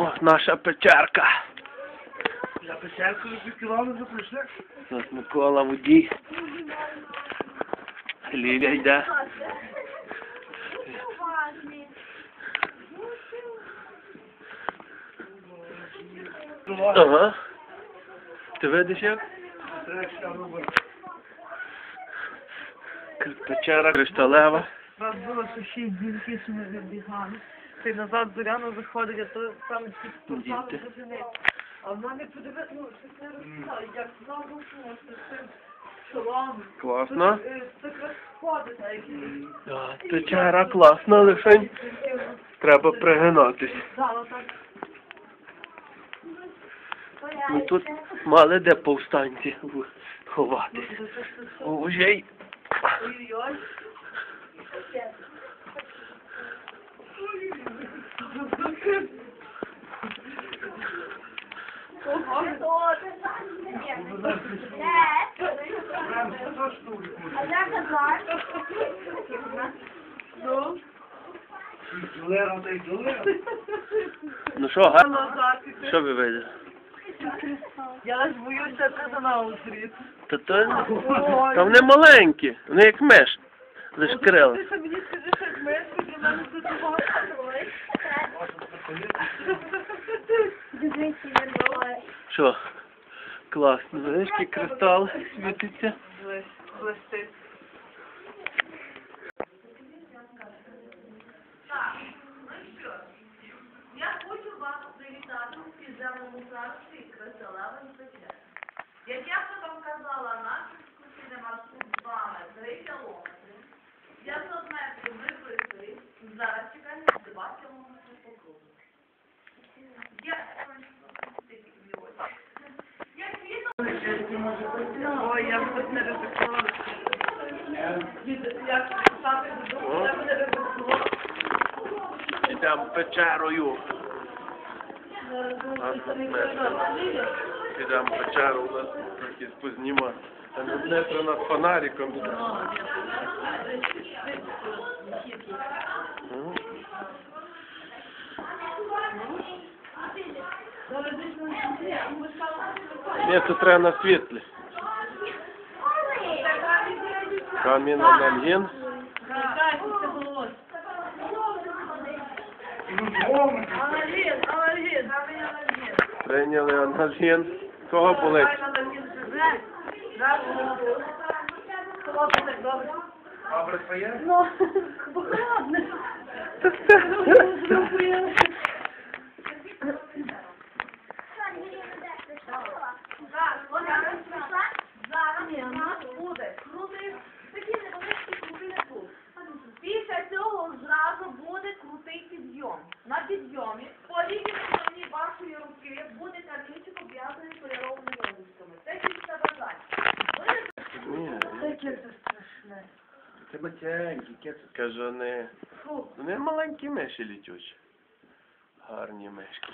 О, наша печерка. За печеркою кілометрів прийшли. Тут Микола водій. Лілія йде. Ага. Ти видиш як? Печера кришталева. Нас було шість дзвінків, що ми вибігали. Ти назад зоряно виходить, а то там ці турсали Діти. А в мене подиви, ну, щось не розказали, як знову що з цим шолом. Класно. Е, Так розходить, а які... Да, Печера класна, лише треба пригинатись. Зало так. Ну тут мали де повстанці ховатись. Уже й Ой-ой-ой. Ну, що, га? Що ви видите? Я ж боюся тебе на усріт. Та то та вони маленькі, вони як меш. Лиш крила. Ти що мені скажи, що як тоді в мене тут Що? Класно. Видиш, який кристал світиться. Блистить. Я хочу вас привітати у підземному царстві Красилева і Печер. Як я вам казала, наш екскурсійний маршрут з вами 3 кілометри. Ой, тут не не ризикувала. Ідемо печерою. Підемо в печеру, у нас трохи познімати. Там про нас фонариком. Ні, треба на світлі. Камінь анальгін. Алергін, алергін. Прийняли анальгін. Кого болить? Добре твоє? Ну. Яке це страшне. Це матянькі, кеце. кажу, не. Фу. Вони маленькі миші літючі. Гарні мишки.